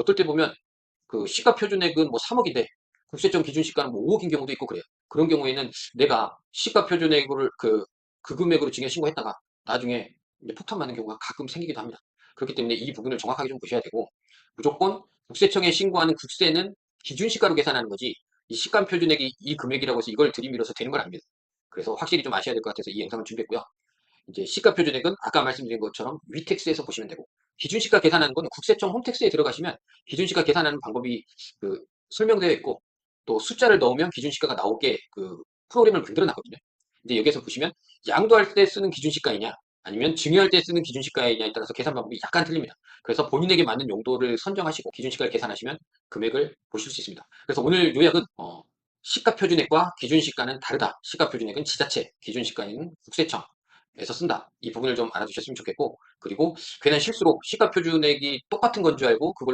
어떨 때 보면 그 시가 표준액은 뭐 3억인데 국세청 기준 시가는 뭐 5억인 경우도 있고 그래요. 그런 경우에는 내가 시가 표준액을 그, 그 금액으로 증여 신고했다가 나중에 폭탄 맞는 경우가 가끔 생기기도 합니다. 그렇기 때문에 이 부분을 정확하게 좀 보셔야 되고 무조건 국세청에 신고하는 국세는 기준 시가로 계산하는 거지 이 시가 표준액이 이 금액이라고 해서 이걸 들이밀어서 되는 건 아닙니다. 그래서 확실히 좀 아셔야 될 것 같아서 이 영상을 준비했고요. 이제 시가 표준액은 아까 말씀드린 것처럼 위택스에서 보시면 되고 기준 시가 계산하는 건 국세청 홈택스에 들어가시면 기준 시가 계산하는 방법이 그 설명되어 있고 또 숫자를 넣으면 기준 시가가 나오게 그 프로그램을 만들어 놨거든요. 이제 여기서 보시면 양도할 때 쓰는 기준 시가이냐 아니면 증여할 때 쓰는 기준 시가이냐에 따라서 계산 방법이 약간 틀립니다. 그래서 본인에게 맞는 용도를 선정하시고 기준 시가를 계산하시면 금액을 보실 수 있습니다. 그래서 오늘 요약은 어, 시가 표준액과 기준 시가는 다르다. 시가 표준액은 지자체, 기준 시가는 국세청. 에서 쓴다. 이 부분을 좀 알아두셨으면 좋겠고, 그리고 괜한 실수로 시가 표준액이 똑같은 건 줄 알고 그걸